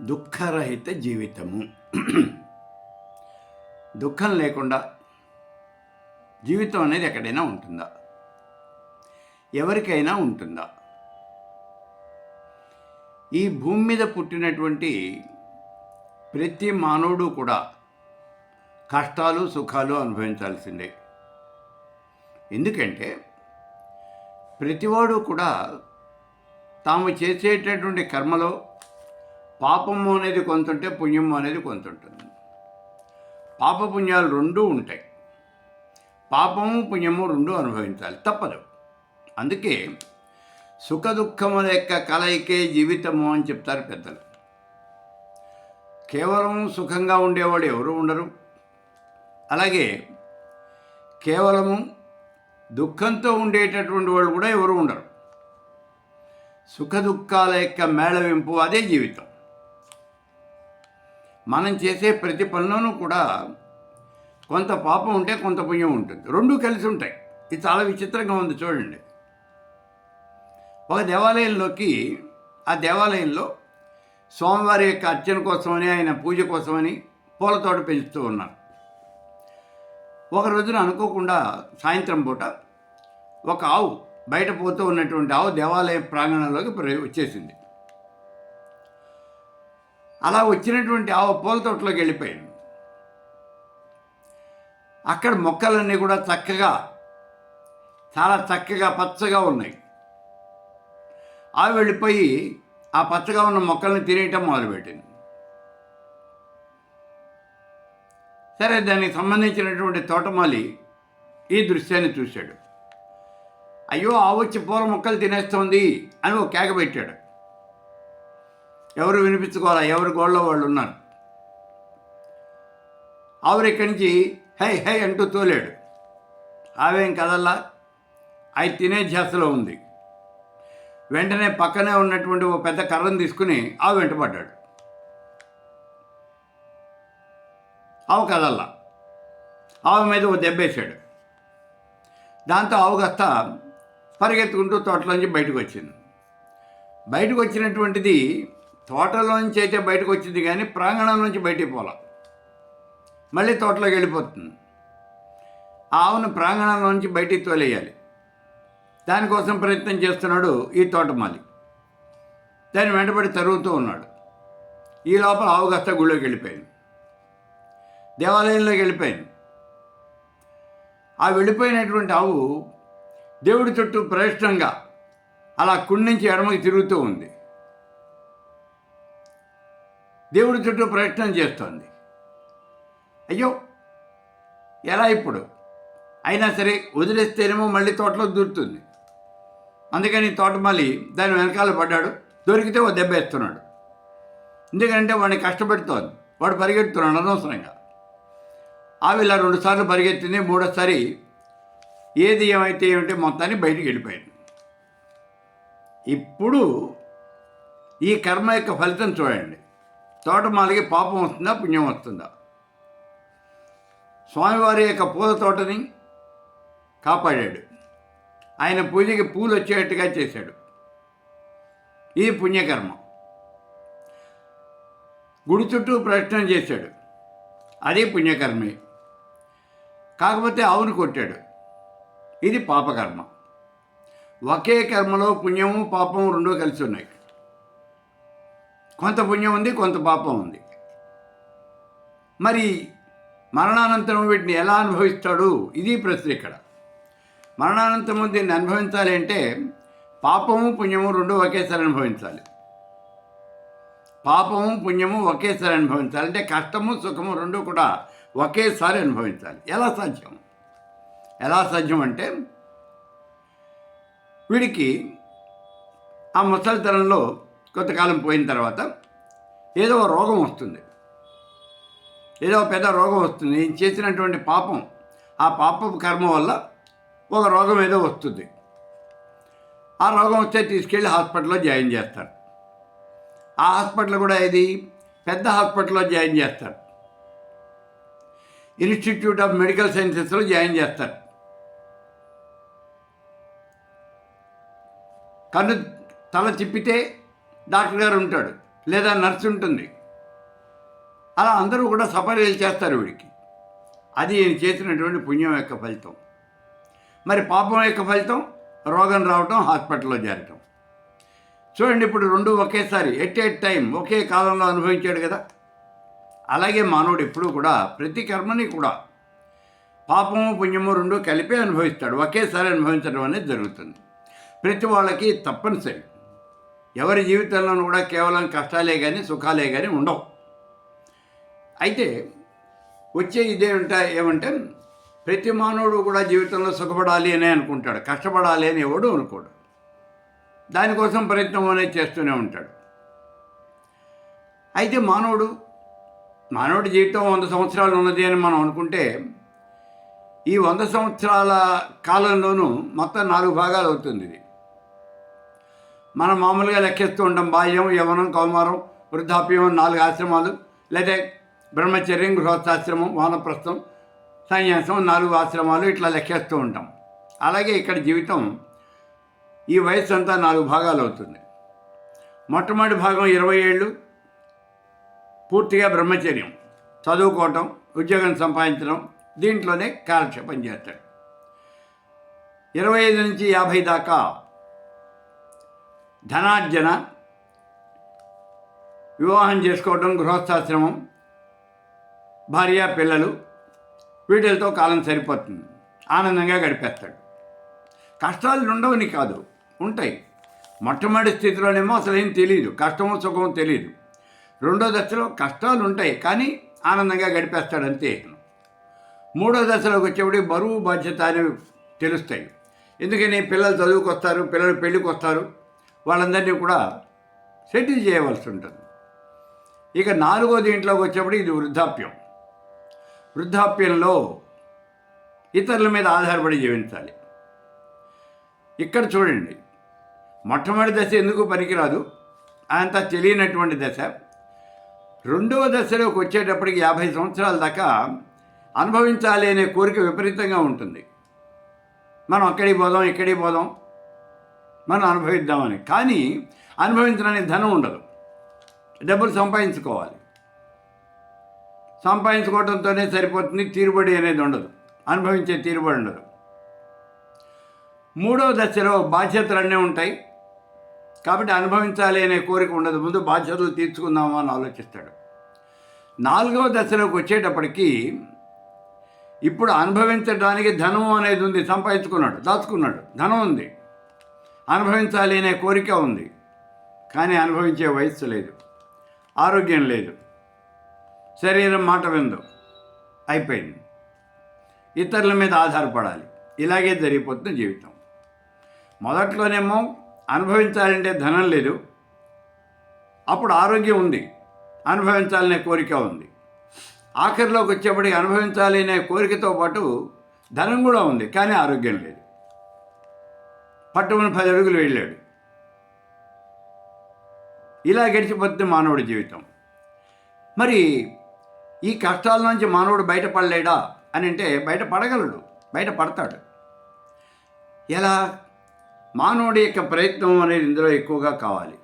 దుఃఖరహిత జీవితము. దుఃఖం లేకుండా జీవితం అనేది ఎక్కడైనా ఉంటుందా? ఎవరికైనా ఉంటుందా? ఈ భూమి మీద పుట్టినటువంటి ప్రతి మానవుడు కూడా కష్టాలు సుఖాలు అనుభవించాల్సిందే. ఎందుకంటే ప్రతివాడు కూడా తాము చేసేటటువంటి కర్మలో పాపము అనేది కొంత ఉంటే పుణ్యము అనేది కొంత ఉంటుంది పాపపుణ్యాలు రెండూ ఉంటాయి. పాపము పుణ్యము రెండు అనుభవించాలి. తప్పదు. అందుకే సుఖ దుఃఖముల యొక్క కలయికే జీవితము అని చెప్తారు పెద్దలు. కేవలం సుఖంగా ఉండేవాడు ఎవరు ఉండరు. అలాగే కేవలము దుఃఖంతో ఉండేటటువంటి వాళ్ళు కూడా ఎవరు ఉండరు. సుఖ దుఃఖాల యొక్క మేళవింపు అదే జీవితం. మనం చేసే ప్రతి పనిలోనూ కూడా కొంత పాపం ఉంటే కొంత పుణ్యం ఉంటుంది. రెండు కలిసి ఉంటాయి. ఇది చాలా విచిత్రంగా ఉంది చూడండి. ఒక దేవాలయంలోకి ఆ దేవాలయంలో స్వామివారి యొక్క అర్చన కోసమని ఆయన పూజ కోసమని పూల తోట పెంచుతూ ఉన్నారు. ఒక రోజున అనుకోకుండా సాయంత్రం పూట ఒక ఆవు బయట పోతూ ఉన్నటువంటి ఆవు దేవాలయ ప్రాంగణంలోకి ప్ర- వచ్చేసింది. అలా వచ్చినటువంటి ఆవు పూల తోటలోకి వెళ్ళిపోయింది. అక్కడ మొక్కలన్నీ కూడా చక్కగా చాలా చక్కగా పచ్చగా ఉన్నాయి. ఆవి వెళ్ళిపోయి ఆ పచ్చగా ఉన్న మొక్కల్ని తినేయటం మొదలుపెట్టింది. సరే దానికి సంబంధించినటువంటి తోటమాలి ఈ దృశ్యాన్ని చూశాడు. అయ్యో ఆవు వచ్చి పూల మొక్కలు తినేస్తోంది అని ఒక కేక పెట్టాడు. ఎవరు వినిపించుకోవాలా? ఎవరు గోళ్ళ వాళ్ళు ఉన్నారు? ఆవిడ ఇక్కడి నుంచి హై హై అంటూ తోలాడు. ఆవేం కదల్లా? అవి తినే ధ్యాసలో ఉంది. వెంటనే పక్కనే ఉన్నటువంటి ఓ పెద్ద కర్రను తీసుకుని ఆవు వెంటపడ్డాడు ఆవు కదల్లా? ఆవు మీద ఓ దెబ్బేశాడు దాంతో ఆవు కాస్త పరిగెత్తుకుంటూ తోటలోంచి బయటకు వచ్చింది. బయటకు వచ్చినటువంటిది తోటలోంచి అయితే బయటకు వచ్చింది కానీ ప్రాంగణం నుంచి బయటికి పోలా. మళ్ళీ తోటలోకి వెళ్ళిపోతుంది. ఆ ఆవును ప్రాంగణంలోంచి బయటికి తోలేయాలి. దానికోసం ప్రయత్నం చేస్తున్నాడు ఈ తోటమాలి దాన్ని వెంటబడి తరుగుతూ ఉన్నాడు. ఈ లోపల ఆవు కాస్త గుళ్ళోకి వెళ్ళిపోయింది. దేవాలయంలోకి వెళ్ళిపోయింది. ఆ వెళ్ళిపోయినటువంటి ఆవు దేవుడి చుట్టూ ప్రవిష్టంగా అలా కుడి నుంచి ఎడమకి తిరుగుతూ ఉంది. దేవుడి చుట్టూ ప్రయత్నం చేస్తోంది. అయ్యో! ఎలా ఇప్పుడు? అయినా సరే వదిలేస్తేనేమో మళ్ళీ తోటలో దూరుతుంది. అందుకని తోటమాలి దాని వెనకాల పడ్డాడు. దొరికితే ఓ దెబ్బ వేస్తున్నాడు. ఎందుకంటే వాడిని కష్టపెడుతోంది. వాడు పరిగెడుతున్నాడు అనవసరంగా. ఆవి ఇలా రెండుసార్లు పరిగెత్తింది. మూడోసారి ఏది ఏమైతే ఏమిటి మొత్తాన్ని బయటికి వెళ్ళిపోయింది. ఇప్పుడు ఈ కర్మ యొక్క ఫలితం చూడండి. తోటమాలికి పాపం వస్తుందా పుణ్యం వస్తుందా? స్వామివారి యొక్క పూల తోటని కాపాడాడు. ఆయన పూజకి పూలు వచ్చేటట్టుగా చేశాడు. ఇది పుణ్యకర్మ. గుడి చుట్టూ ప్రయత్నం చేశాడు. అది పుణ్యకర్మే. కాకపోతే ఆవును కొట్టాడు. ఇది పాపకర్మ. ఒకే కర్మలో పుణ్యము పాపము రెండూ కలిసి ఉన్నాయి. కొంత పుణ్యం ఉంది కొంత పాపం ఉంది. మరి మరణానంతరం వీటిని ఎలా అనుభవిస్తాడు? ఇది ప్రశ్న ఇక్కడ. మరణానంతరం దీన్ని అనుభవించాలి అంటే పాపము పుణ్యము రెండు ఒకేసారి అనుభవించాలి. పాపము పుణ్యము ఒకేసారి అనుభవించాలి. అంటే కష్టము సుఖము రెండు కూడా ఒకేసారి అనుభవించాలి. ఎలా సాధ్యం? ఎలా సాధ్యం అంటే వీడికి ఆ ముసలితనంలో కొంతకాలం పోయిన తర్వాత ఏదో ఒక రోగం వస్తుంది. ఏదో పెద్ద రోగం వస్తుంది. నేను చేసినటువంటి పాపం ఆ పాపపు కర్మ వల్ల ఒక రోగం ఏదో వస్తుంది. ఆ రోగం వస్తే తీసుకెళ్ళి హాస్పిటల్లో జాయిన్ చేస్తారు. ఆ హాస్పిటల్ కూడా ఇది పెద్ద హాస్పిటల్లో జాయిన్ చేస్తారు. ఇన్స్టిట్యూట్ ఆఫ్ మెడికల్ సైన్సెస్లో జాయిన్ చేస్తారు. కన్ను తల తిప్పితే డాక్టర్ గారు ఉంటాడు లేదా నర్సు ఉంటుంది. అలా అందరూ కూడా సపర్యలు చేస్తారు వీడికి. అది నేను చేసినటువంటి పుణ్యం యొక్క ఫలితం. మరి పాపం యొక్క ఫలితం? రోగం రావటం హాస్పిటల్లో చేరటం. చూడండి ఇప్పుడు రెండు ఒకేసారి ఎట్ ఎట్ టైం ఒకే కాలంలో అనుభవించాడు కదా. అలాగే మానవుడు ఎప్పుడూ కూడా ప్రతి కర్మని కూడా పాపము పుణ్యము రెండు కలిపే అనుభవిస్తాడు. ఒకేసారి అనుభవించడం అనేది జరుగుతుంది. ప్రతి వాళ్ళకి తప్పనిసరి. ఎవరి జీవితంలోనూ కూడా కేవలం కష్టాలే కానీ సుఖాలే కానీ ఉండవు. అయితే వచ్చే ఇదే ఏమంటే ప్రతి మానవుడు కూడా జీవితంలో సుఖపడాలి అనే అనుకుంటాడు. కష్టపడాలి అని ఎవడు అనుకోడు. దానికోసం ప్రయత్నం అనేది చేస్తూనే ఉంటాడు. అయితే మానవుడు మానవుడి జీవితం వంద సంవత్సరాలు ఉన్నది అని మనం అనుకుంటే ఈ వంద సంవత్సరాల కాలంలోనూ మొత్తం నాలుగు భాగాలు అవుతుంది ఇది. మనం మామూలుగా లెక్కేస్తూ ఉంటాం. బాల్యం యవనం కౌమారం వృద్ధాప్యం నాలుగు ఆశ్రమాలు లేదా బ్రహ్మచర్యం గృహస్థాశ్రమం వానప్రస్థం సన్యాసం నాలుగు ఆశ్రమాలు ఇట్లా లెక్కేస్తూ ఉంటాం. అలాగే ఇక్కడ జీవితం ఈ వయసు అంతా నాలుగు భాగాలు అవుతుంది. మొట్టమొదటి భాగం ఇరవై ఏళ్ళు పూర్తిగా బ్రహ్మచర్యం. చదువుకోవటం ఉద్యోగం సంపాదించడం దీంట్లోనే కాలక్షేపం చేస్తాడు. ఇరవై ఐదు నుంచి యాభై దాకా ధనార్జన వివాహం చేసుకోవడం గృహస్థాశ్రమం భార్య పిల్లలు వీటితో కాలం సరిపోతుంది. ఆనందంగా గడిపేస్తాడు. కష్టాలు ఉండవని కాదు ఉంటాయి. మొట్టమొదటి స్థితిలోనేమో అసలు ఏం తెలియదు కష్టము సుఖము తెలియదు రెండో దశలో కష్టాలు ఉంటాయి కానీ ఆనందంగా గడిపేస్తాడు అంతే. మూడో దశలోకి వచ్చేప్పుడు బరువు బాధ్యత అనేవి తెలుస్తాయి. ఎందుకని? పిల్లలు చదువుకొస్తారు పిల్లలు పెళ్ళికి వస్తారు వాళ్ళందరినీ కూడా సెటిల్ చేయవలసి ఉంటుంది. ఇక నాలుగో దీంట్లోకి వచ్చేప్పుడు ఇది వృద్ధాప్యం. వృద్ధాప్యంలో ఇతరుల మీద ఆధారపడి జీవించాలి. ఇక్కడ చూడండి మొట్టమొదటి దశ ఎందుకు పనికిరాదు? అంత తెలియనటువంటి దశ. రెండవ దశలోకి వచ్చేటప్పటికి యాభై సంవత్సరాల దాకా అనుభవించాలి అనే కోరిక విపరీతంగా ఉంటుంది. మనం అక్కడికి పోదాం ఇక్కడికి పోదాం మనం అనుభవిద్దామని. కానీ అనుభవించడానికి ధనం ఉండదు. డబ్బులు సంపాదించుకోవాలి. సంపాదించుకోవడంతోనే సరిపోతుంది తీరుబడి అనేది ఉండదు. అనుభవించే తీరుబడి ఉండదు. మూడవ దశలో బాధ్యతలన్నీ ఉంటాయి. కాబట్టి అనుభవించాలి అనే కోరిక ఉండదు. ముందు బాధ్యతలు తీర్చుకుందామా అని ఆలోచిస్తాడు. నాలుగవ దశలోకి వచ్చేటప్పటికి ఇప్పుడు అనుభవించడానికి ధనం అనేది ఉంది. సంపాదించుకున్నాడు దాచుకున్నాడు. ధనం ఉంది. అనుభవించాలి అనే కోరిక ఉంది. కానీ అనుభవించే వయస్సు లేదు. ఆరోగ్యం లేదు. శరీరం మాట విందు. అయిపోయింది. ఇతరుల మీద ఆధారపడాలి. ఇలాగే జరిగిపోతుంది జీవితం. మొదట్లోనేమో అనుభవించాలంటే ధనం లేదు. అప్పుడు ఆరోగ్యం ఉంది. అనుభవించాలనే కోరిక ఉంది. ఆఖరిలోకి వచ్చేప్పటికి అనుభవించాలి అనే కోరికతో పాటు ధనం కూడా ఉంది. కానీ ఆరోగ్యం లేదు. పట్టుకుని పది అడుగులు వెళ్ళాడు. ఇలా గడిచిపోతుంది మానవుడి జీవితం. మరి ఈ కష్టాల నుంచి మానవుడు బయటపడలేడా అని అంటే బయటపడగలడు బయటపడతాడు. ఎలా? మానవుడి యొక్క ప్రయత్నం అనేది ఇందులో ఎక్కువగా కావాలి.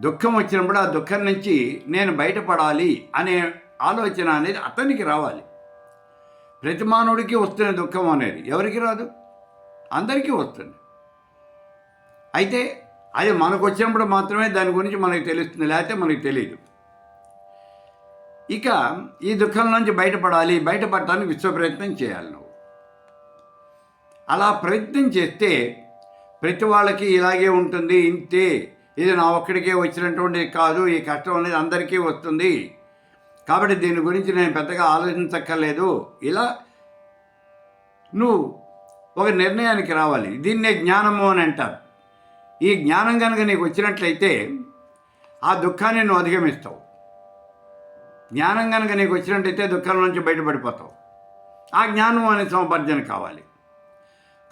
దుఃఖం వచ్చినప్పుడు ఆ దుఃఖం నుంచి నేను బయటపడాలి అనే ఆలోచన అనేది అతనికి రావాలి. ప్రతి మానవుడికి వస్తున్న దుఃఖం అనేది ఎవరికి రాదు? అందరికీ వస్తుంది. అయితే అది మనకు వచ్చినప్పుడు మాత్రమే దాని గురించి మనకు తెలుస్తుంది లేకపోతే మనకు తెలియదు ఇక ఈ దుఃఖం నుంచి బయటపడాలి బయటపడటానికి విశ్వ ప్రయత్నం చేయాలి నువ్వు. అలా ప్రయత్నం చేస్తే ప్రతి వాళ్ళకి ఇలాగే ఉంటుంది ఇంతే. ఇది నా ఒక్కడికే వచ్చినటువంటిది కాదు ఈ కష్టం అనేది అందరికీ వస్తుంది. కాబట్టి దీని గురించి నేను పెద్దగా ఆలోచించక్కర్లేదు. ఇలా నువ్వు ఒక నిర్ణయానికి రావాలి. దీన్నే జ్ఞానము అని అంటారు. ఈ జ్ఞానం కనుక నీకు వచ్చినట్లయితే ఆ దుఃఖాన్ని నువ్వు అధిగమిస్తావు. జ్ఞానం కనుక నీకు వచ్చినట్టయితే దుఃఖం నుంచి బయటపడిపోతావు. ఆ జ్ఞానం అనే సముపార్జన కావాలి.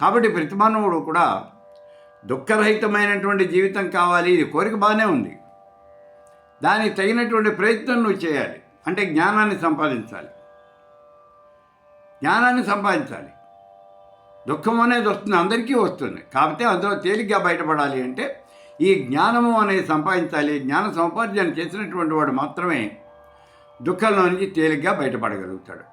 కాబట్టి ప్రతి మానవుడు కూడా దుఃఖరహితమైనటువంటి జీవితం కావాలి. ఇది కోరిక బాగానే ఉంది. దానికి తగినటువంటి ప్రయత్నం నువ్వు చేయాలి. అంటే జ్ఞానాన్ని సంపాదించాలి. జ్ఞానాన్ని సంపాదించాలి. దుఃఖం అనేది వస్తుంది అందరికీ వస్తుంది. కాకపోతే అందులో తేలిగ్గా బయటపడాలి అంటే ఈ జ్ఞానము అనేది సంపాదించాలి. జ్ఞాన సముపార్జన చేసినటువంటి వాడు మాత్రమే దుఃఖంలో నుంచి తేలిగ్గా బయటపడగలుగుతాడు.